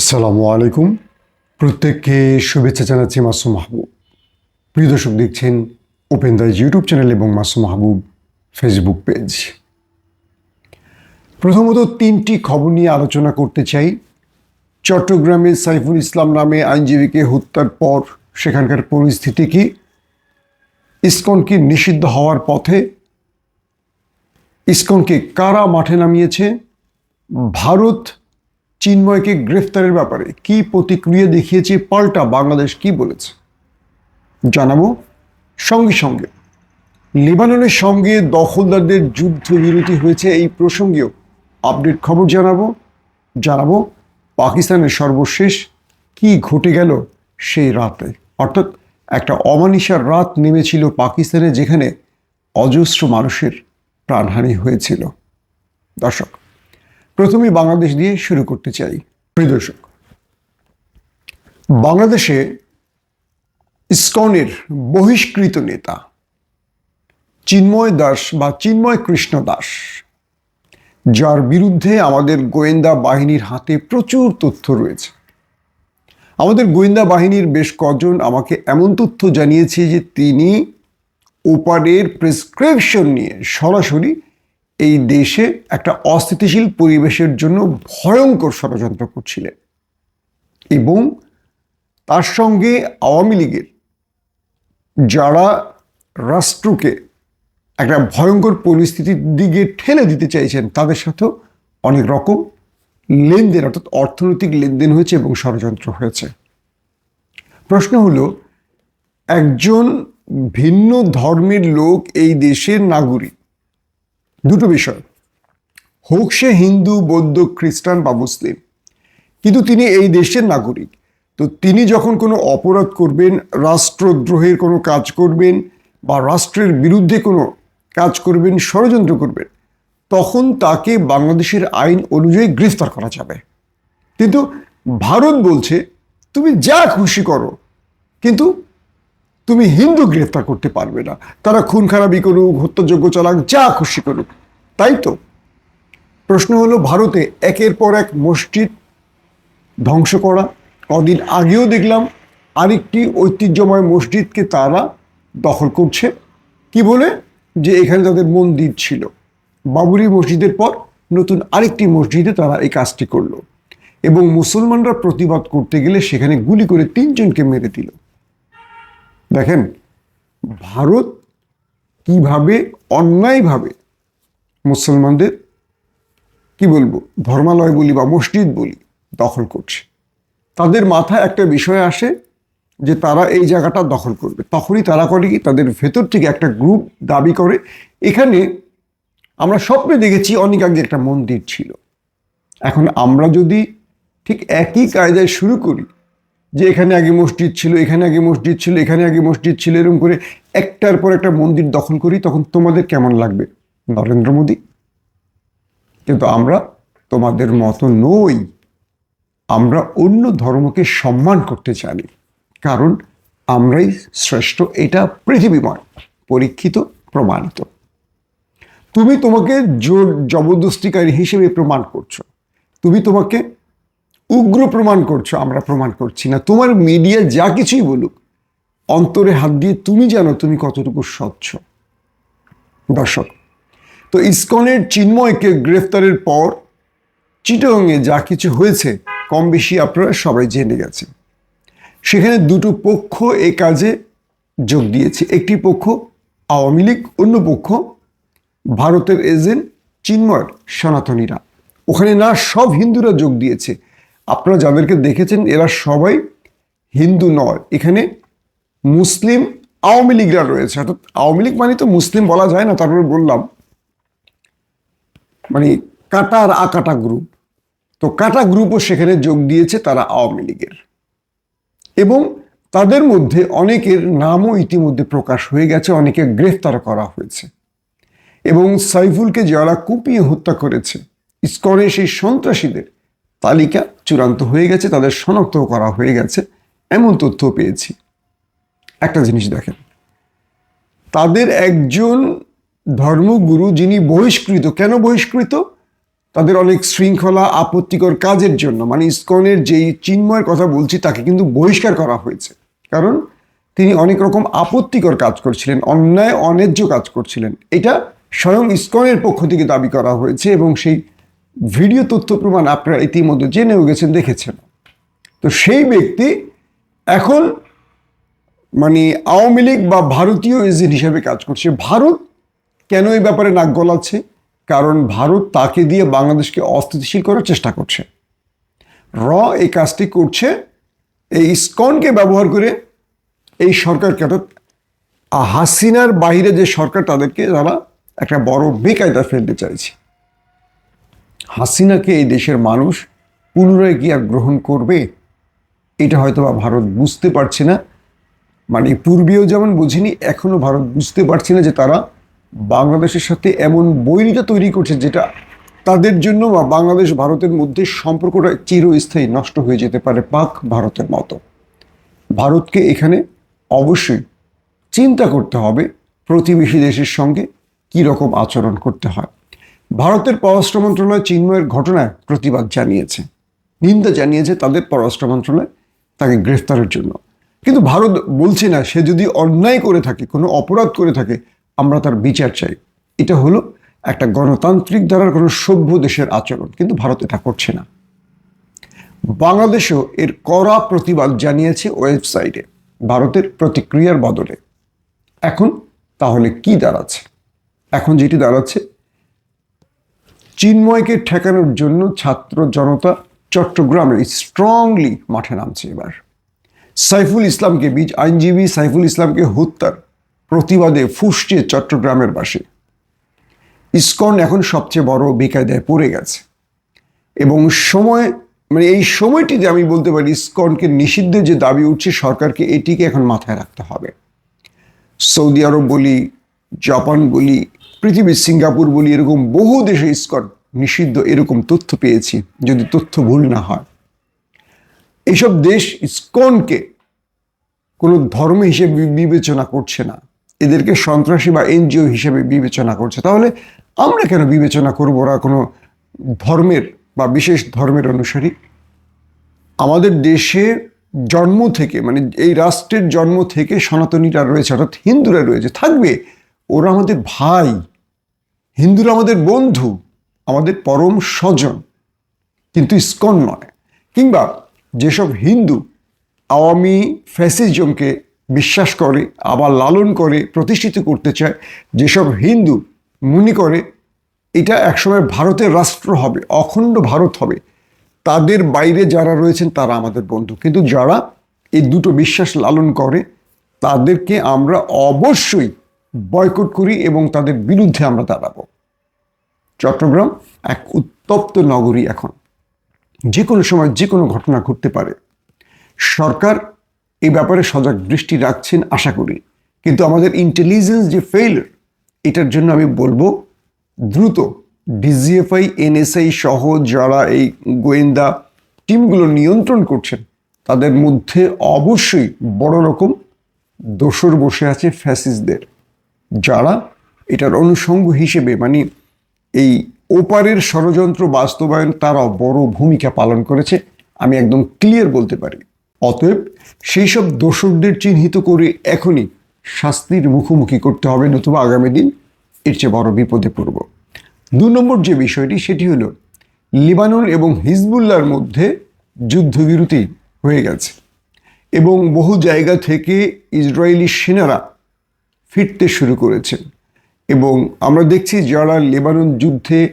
আসসালামু আলাইকুম। প্রত্যেককে শুভেচ্ছা জানাচ্ছি মাসুম মাহবুব। প্রিয় দর্শক দেখছেন ওপেন দ্য ইউটিউব চ্যানেল এবং মাসুম মাহবুব ফেসবুক পেজ। প্রথমত তিনটি খবর নিয়ে আলোচনা করতে চাই। চট্টগ্রামে সাইফুল ইসলাম নামে আইনজীবীকে হত্যার পর সেখানকার পরিস্থিতি কি? ইসকন কি নিষিদ্ধ হওয়ার পথে? ইসকনকে কারা মাঠে নামিয়েছে? ভারত চিন্ময়কে গ্রেফতারের ব্যাপারে কি প্রতিক্রিয়া দেখিয়েছে পাল্টা বাংলাদেশ কি বলেছে? জানাব সঙ্গে সঙ্গে। লেবাননের সঙ্গে দখলদারদের যুদ্ধ যুদ্ধবিরতি হয়েছে এই প্রসঙ্গেও আপডেট খবর জানাব। জানাব পাকিস্তানের সর্বশেষ কি ঘটে গেল সেই রাতে। অর্থাৎ একটা অমানিসার রাত নেমেছিল পাকিস্তানে যেখানে অজস্র মানুষের প্রাণহানি হয়েছিল। দর্শক প্রথমে বাংলাদেশ দিয়ে শুরু করতে চাই, প্রিয় দর্শক। বাংলাদেশে ইসকনের বহিষ্কৃত নেতা চিন্ময় দাস বা চিন্ময় কৃষ্ণ দাস, যার বিরুদ্ধে আমাদের গোয়েন্দা বাহিনীর হাতে প্রচুর তথ্য রয়েছে। আমাদের গোয়েন্দা বাহিনীর বেশ কজন আমাকে এমন তথ্য জানিয়েছে যে তিনি ওপারের প্রেসক্রিপশন নিয়ে সরাসরি এই দেশে একটা অস্থিতিশীল পরিবেশের জন্য ভয়ঙ্কর ষড়যন্ত্র করছিলেন। এবং তার সঙ্গে আওয়ামী লীগের যারা রাষ্ট্রকে একটা ভয়ঙ্কর পরিস্থিতির দিকে ঠেলে দিতে চাইছেন, তাদের সাথেও অনেক রকম লেনদেন অর্থাৎ অর্থনৈতিক লেনদেন হয়েছে এবং ষড়যন্ত্র হয়েছে। প্রশ্ন হলো, একজন ভিন্ন ধর্মের লোক এই দেশের নাগরিক দুটো বিষয়। হোক সে হিন্দু, বৌদ্ধ, খ্রিস্টান বা মুসলিম, কিন্তু তিনি এই দেশের নাগরিক। তো তিনি যখন কোনো অপরাধ করবেন, রাষ্ট্রদ্রোহের কোনো কাজ করবেন বা রাষ্ট্রের বিরুদ্ধে কোনো কাজ করবেন, ষড়যন্ত্র করবেন, তখন তাকে বাংলাদেশের আইন অনুযায়ী গ্রেফতার করা যাবে। কিন্তু ভারত বলছে, তুমি যা খুশি করো, কিন্তু তুমি হিন্দু গ্রেফতার করতে পারবে না। তারা খুন, খারাপি করুক হত্যাযোগ্য চালাক, যা খুশি করুক। তাই তো? প্রশ্ন হলো, ভারতে একের পর এক মসজিদ ধ্বংস করা। কদিন আগেও দেখলাম, আরেকটি ঐতিহ্যময় মসজিদকে তারা দখল করছে। কি বলে? যে এখানে তাদের মন্দির ছিল। বাবুরি মসজিদের পর নতুন আরেকটি মসজিদে তারা এই কাজটি করল। এবং মুসলমানরা প্রতিবাদ করতে গেলে সেখানে গুলি করে তিনজনকে মেরে দিল। দেখেন, ভারত কীভাবে, অন্যায়ভাবে মুসলমানদের, কি বলব, ধর্মালয় বলি বা মসজিদ বলি, দখল করছে। তাদের মাথায় একটা বিষয় আসে যে তারা এই জায়গাটা দখল করবে। তখনই তারা করে কি, তাদের ভেতর থেকে একটা গ্রুপ দাবি করে। এখানে আমরা স্বপ্নে দেখেছি অনেক আগে একটা মন্দির ছিল। এখন আমরা যদি ঠিক একই কায়দায় শুরু করি যে এখানে আগে মসজিদ ছিল, এখানে আগে মসজিদ ছিল, এখানে আগে মসজিদ ছিল, এরকম করে একটার পর একটা মন্দির দখল করি, তখন তোমাদের কেমন লাগবে? নরেন্দ্র মোদী। কিন্তু আমরা তোমাদের মতো নই। আমরা অন্য ধর্মকে সম্মান করতে জানি। কারণ আমরাই শ্রেষ্ঠ, এটা পৃথিবীময়, পরীক্ষিত, প্রমাণিত। তুমি তোমাকে জোর জবরদস্তিকারী হিসেবে প্রমাণ করছ। তুমি তোমাকে উগ্র প্রমাণ করছ, আমরা প্রমাণ করছি না। তোমার মিডিয়া যা কিছুই বলুক, অন্তরে হাত দিয়ে তুমি জানো তুমি কতটুকু স্বচ্ছ। দর্শক তো ইসকনের চিন্ময়কে গ্রেফতারের পর চিটংয়ে যা কিছু হয়েছে, কম বেশি আপনারা সবাই জেনে গেছেন। সেখানে দুটো পক্ষ এ কাজে যোগ দিয়েছে। একটি পক্ষ আওয়ামী লীগ, অন্য পক্ষ ভারতের এজেন্ট চিন্ময়ের সনাতনীরা। ওখানে না সব হিন্দুরা যোগ দিয়েছে। আপনারা যাদেরকে দেখেছেন, এরা সবাই হিন্দু নয়। এখানে মুসলিম আওয়ামী লীগরা রয়েছে। অর্থাৎ আওয়ামী লীগ মানে তো মুসলিম বলা যায় না, তারপরে বললাম। মানে কাটা আর আকাটা গ্রুপ তো কাটা গ্রুপও সেখানে যোগ দিয়েছে তারা আওয়ামী লীগের। এবং তাদের মধ্যে অনেকের নামও ইতিমধ্যে প্রকাশ হয়ে গেছে, অনেকে গ্রেফতার করা হয়েছে। এবং সাইফুলকে যারা কুপিয়ে হত্যা করেছে, ইস্কনের সেই সন্ত্রাসীদের তালিকা চূড়ান্ত হয়ে গেছে, তাদের শনাক্ত করা হয়ে গেছে, এমন তথ্য পেয়েছি। একটা জিনিস দেখেন, তাদের একজন ধর্মগুরু যিনি বহিষ্কৃত, কেন বহিষ্কৃত? তাদের অনেক শৃঙ্খলা, আপত্তিকর কাজের জন্য। মানে ইস্কনের যেই চিন্ময়ের কথা বলছি, তাকে কিন্তু বহিষ্কার করা হয়েছে। কারণ তিনি অনেক রকম আপত্তিকর কাজ করছিলেন, অন্যায়, অন্যায্য কাজ করছিলেন। এটা স্বয়ং ইস্কনের পক্ষ থেকে দাবি করা হয়েছে এবং সেই ভিডিও তথ্য প্রমাণ আপনারা ইতিমধ্যে জেনেও গেছেন, দেখেছেন। তো সেই ব্যক্তি এখন মানে আওয়ামী লীগ বা ভারতীয় এজেন্ট হিসেবে কাজ করছে। ভারত কেন এই ব্যাপারে নাক গলাচ্ছে? কারণ ভারত তাকে দিয়ে বাংলাদেশকে অস্থিতিশীল করার চেষ্টা করছে। র এই কাজটি করছে, এই ইসকনকে ব্যবহার করে এই সরকারকে, অর্থাৎ হাসিনার বাইরে যে সরকার, তাদেরকে তারা একটা বড় বেকায়দা ফেলতে চাইছে। হাসিনাকে এই দেশের মানুষ পুনরায় কি আর গ্রহণ করবে? এটা হয়তো বা ভারত বুঝতে পারছে না। মানে পূর্বেও যেমন বুঝিনি এখনও ভারত বুঝতে পারছে না যে তারা বাংলাদেশের সাথে এমন বৈরিতা তৈরি করছে যেটা তাদের জন্য বা বাংলাদেশ ভারতের মধ্যে সম্পর্কটা চিরস্থায়ী নষ্ট হয়ে যেতে পারে পাক ভারতের মতো। ভারতকে এখানে অবশ্যই চিন্তা করতে হবে প্রতিবেশী দেশের সঙ্গে কী রকম আচরণ করতে হয়। ভারতের পররাষ্ট্র মন্ত্রণালয় চিন্ময়ের ঘটনায় প্রতিবাদ জানিয়েছে। নিন্দা জানিয়েছে তাদের পররাষ্ট্র মন্ত্রণালয় তাকে গ্রেফতারের জন্য। কিন্তু ভারত বলছে না, সে যদি অন্যায় করে থাকে, কোনো অপরাধ করে থাকে আমরা তার বিচার চাই। এটা হলো একটা গণতান্ত্রিক দ্বারার কোনো সভ্য দেশের আচরণ, কিন্তু ভারত এটা করছে না। বাংলাদেশও এর কড়া প্রতিবাদ জানিয়েছে ওয়েবসাইটে, ভারতের প্রতিক্রিয়ার বদলে। এখন তাহলে কি দাঁড়াচ্ছে? এখন যেটি দাঁড়াচ্ছে, চিন্ময়কে ঠেকানোর জন্য ছাত্র জনতা চট্টগ্রামে স্ট্রংলি মাঠে নামছে এবার। সাইফুল ইসলামকে, বীজ আইনজীবী সাইফুল ইসলামকে হত্যার প্রতিবাদে ফুসছে চট্টগ্রামের বাসী। ইসকন এখন সবচেয়ে বড় বেকায়দায় পড়ে গেছে। এবং সময় মানে এই সময়টিতে আমি বলতে পারি ইসকনকে নিষিদ্ধের যে দাবি উঠছে সরকারকে, এটিকে এখন মাথায় রাখতে হবে। সৌদি আরব বলি, জাপান বলি পৃথিবীর সিঙ্গাপুর বলি, এরকম বহু দেশে ইসকন নিষিদ্ধ এরকম তথ্য পেয়েছি, যদি তথ্য ভুল না হয়। এইসব দেশ ইসকনকে কোনো ধর্ম হিসেবে বিবেচনা করছে না। এদেরকে সন্ত্রাসী বা এনজিও হিসেবে বিবেচনা করছে। তাহলে আমরা কেন বিবেচনা করব ওরা কোনো ধর্মের বা বিশেষ ধর্মের অনুসারী? আমাদের দেশে জন্ম থেকে মানে এই রাষ্ট্রের জন্ম থেকে সনাতনীরা রয়েছে, অর্থাৎ হিন্দুরা রয়েছে, থাকবে। ওরা আমাদের ভাই, হিন্দুরা আমাদের বন্ধু, আমাদের পরম স্বজন, কিন্তু ইস্কন নয়। কিংবা যেসব হিন্দু আওয়ামী ফ্যাসিজমকে বিশ্বাস করে, আবার লালন করে, প্রতিষ্ঠিত করতে চায়। যেসব হিন্দু মনে করে, এটা একসময় ভারতের রাষ্ট্র হবে, অখণ্ড ভারত হবে। তাদের বাইরে যারা রয়েছেন, তারা আমাদের বন্ধু। কিন্তু যারা এই দুটো বিশ্বাস লালন করে, তাদেরকে আমরা অবশ্যই বয়কট করি এবং তাদের বিরুদ্ধে আমরা দাঁড়াবো। চট্টগ্রাম এক উত্তপ্ত নগরী এখন। যে কোনো সময় যে কোনো ঘটনা ঘটতে পারে। সরকার এই ব্যাপারে সজাগ দৃষ্টি রাখছেন আশা করি। কিন্তু আমাদের ইন্টেলিজেন্স যে ফেইল এটার জন্য আমি বলব, দ্রুত ডিজিএফআই এনএসআই সহ যারা এই গোয়েন্দা টিমগুলো নিয়ন্ত্রণ করছেন, তাদের মধ্যে অবশ্যই বড় রকম দোসর বসে আছে ফ্যাসিসদের যারা এটার অনুষঙ্গ হিসেবে মানে এই ওপারের ষড়যন্ত্র বাস্তবায়ন, তারাও বড় ভূমিকা পালন করেছে। আমি একদম ক্লিয়ার বলতে পারি। অতএব সেই সব দোষকদের চিহ্নিত করে এখনই শাস্তির মুখোমুখি করতে হবে, নতুবা আগামী দিন এর চেয়ে বড় বিপদে পড়ব। দু নম্বর যে বিষয়টি, সেটি হলো লিবানন এবং হিজবুল্লার মধ্যে যুদ্ধবিরতি হয়ে গেছে এবং বহু জায়গা থেকে ইসরায়েলি সেনারা ফিরতে শুরু করেছেন এবং আমরা দেখছি যারা লেবানন যুদ্ধে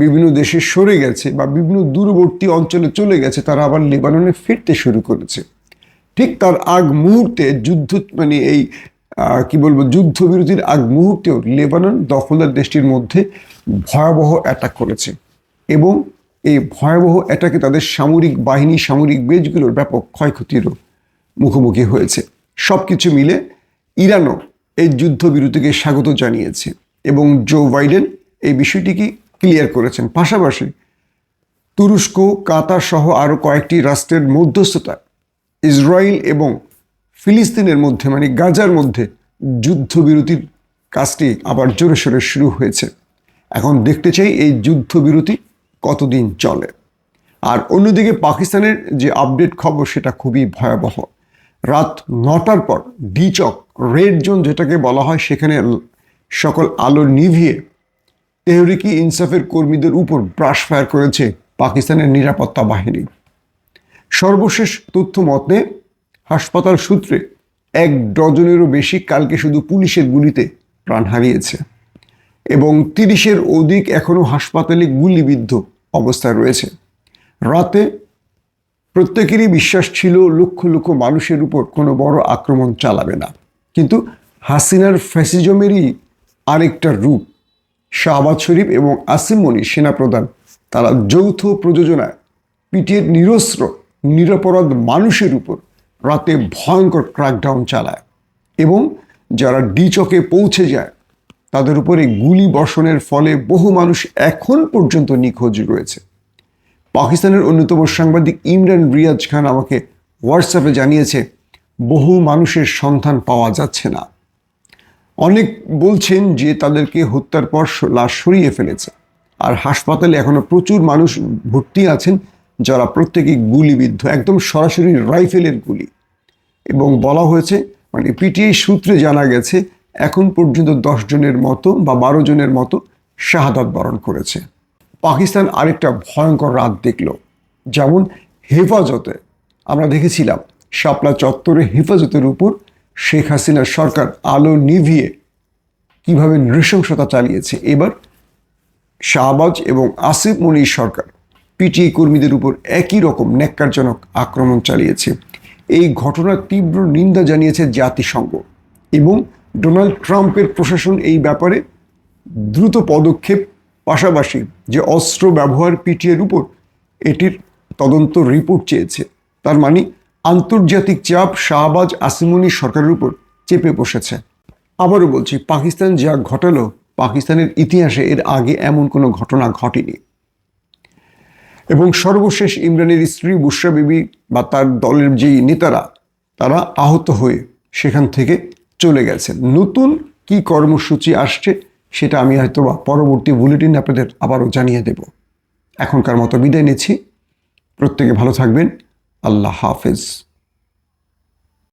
বিভিন্ন দেশে সরে গেছে বা বিভিন্ন দূরবর্তী অঞ্চলে চলে গেছে, তারা আবার লেবাননে ফিরতে শুরু করেছে। ঠিক তার আগ মুহূর্তে যুদ্ধ মানে এই কি বলব, যুদ্ধবিরতির আগ মুহূর্তেও লেবানন দখলদার দেশটির মধ্যে ভয়াবহ অ্যাটাক করেছে এবং এই ভয়াবহ অ্যাটাকে তাদের সামরিক বাহিনী, সামরিক বেজগুলোর ব্যাপক ক্ষয়ক্ষতিরও মুখোমুখি হয়েছে। সব কিছু মিলে ইরানও এই যুদ্ধবিরতিকে স্বাগত জানিয়েছে এবং জো বাইডেন এই বিষয়টিকে ক্লিয়ার করেছেন। পাশাপাশি তুরস্ক, কাতার সহ আরও কয়েকটি রাষ্ট্রের মধ্যস্থতা ইসরায়েল এবং ফিলিস্তিনের মধ্যে মানে গাজার মধ্যে যুদ্ধবিরতির কাজটি আবার জোরে সোরে শুরু হয়েছে। এখন দেখতে চাই এই যুদ্ধবিরতি কতদিন চলে। আর অন্যদিকে পাকিস্তানের যে আপডেট খবর, সেটা খুবই ভয়াবহ। রাত নটার পর ডিচক রেড জোন, যেটাকে বলা হয়, সেখানে সকল আলো নিভিয়ে তেহরিকি ইনসাফের কর্মীদের উপর ব্রাশ ফায়ার করেছে পাকিস্তানের নিরাপত্তা বাহিনী। সর্বশেষ তথ্য মতে হাসপাতাল সূত্রে এক ডজনেরও বেশি কালকে শুধু পুলিশের গুলিতে প্রাণ হারিয়েছে এবং তিরিশের অধিক এখনও হাসপাতালে গুলিবিদ্ধ অবস্থায় রয়েছে। রাতে প্রত্যেকেরই বিশ্বাস ছিল লক্ষ লক্ষ মানুষের উপর কোনো বড় আক্রমণ চালাবে না। কিন্তু হাসিনার ফ্যাসিজমেরই আরেকটা রূপ শাহবাজ শরীফ এবং আসিম মনি সেনাপ্রধান। তারা যৌথ প্রযোজনায় পিটিয়ে নিরস্ত্র, নিরপরাধ মানুষের উপর রাতে ভয়ঙ্কর ক্র্যাকডাউন চালায় এবং যারা ডিচকে পৌঁছে যায়, তাদের উপরে গুলি বর্ষণের ফলে বহু মানুষ এখন পর্যন্ত নিখোঁজ রয়েছে। পাকিস্তানের অন্যতম সাংবাদিক ইমরান রিয়াজ খান আমাকে হোয়াটসঅ্যাপে জানিয়েছে, বহু মানুষের সন্ধান পাওয়া যাচ্ছে না। অনেক বলছেন যে তাদেরকে হত্যার পর লাশ সরিয়ে ফেলেছে। আর হাসপাতালে এখনও প্রচুর মানুষ ভর্তি আছেন, যারা প্রত্যেকে গুলিবিদ্ধ, একদম সরাসরি রাইফেলের গুলি। এবং বলা হয়েছে মানে পিটিআই সূত্রে জানা গেছে, এখন পর্যন্ত দশ জনের মতো বা বারো জনের মতো শাহাদাত বরণ করেছে। পাকিস্তান আরেকটা ভয়ঙ্কর রাত দেখল, যেমন হেফাজতে, আমরা দেখেছিলাম, শাপলা চত্বরে হেফাজতের উপর শেখ হাসিনার সরকার আলো নিভিয়ে কীভাবে নৃশংসতা চালিয়েছে? এবার শাহবাজ এবং আসিফ মনির সরকার পিটিআই কর্মীদের উপর একই রকম ন্যাক্কারজনক আক্রমণ চালিয়েছে। এই ঘটনার তীব্র নিন্দা জানিয়েছে জাতিসংঘ এবং ডোনাল্ড ট্রাম্পের প্রশাসন এই ব্যাপারে দ্রুত পদক্ষেপ, পাশাপাশি যে অস্ত্র ব্যবহার পিটিএর উপর এটির তদন্ত রিপোর্ট চেয়েছে, তার মানে আন্তর্জাতিক চাপ শাহবাজ আসিমনি সরকারের উপর চেপে বসেছে। আবারও বলছি, পাকিস্তান যা ঘটালো, পাকিস্তানের ইতিহাসে এর আগে এমন কোনো ঘটনা ঘটেনি। এবং সর্বশেষ ইমরানের স্ত্রী বুসরা বিবি বা তার দলের যেই নেতারা, তারা আহত হয়ে সেখান থেকে চলে গেছেন নতুন কি কর্মসূচি আসছে, সেটা আমি হয়তো বা পরবর্তী বুলেটিন আপনাদের আবারও জানিয়ে দেব। এখনকার মতো বিদায় নিচ্ছি। প্রত্যেকে ভালো থাকবেন। আল্লাহ হাফেজ।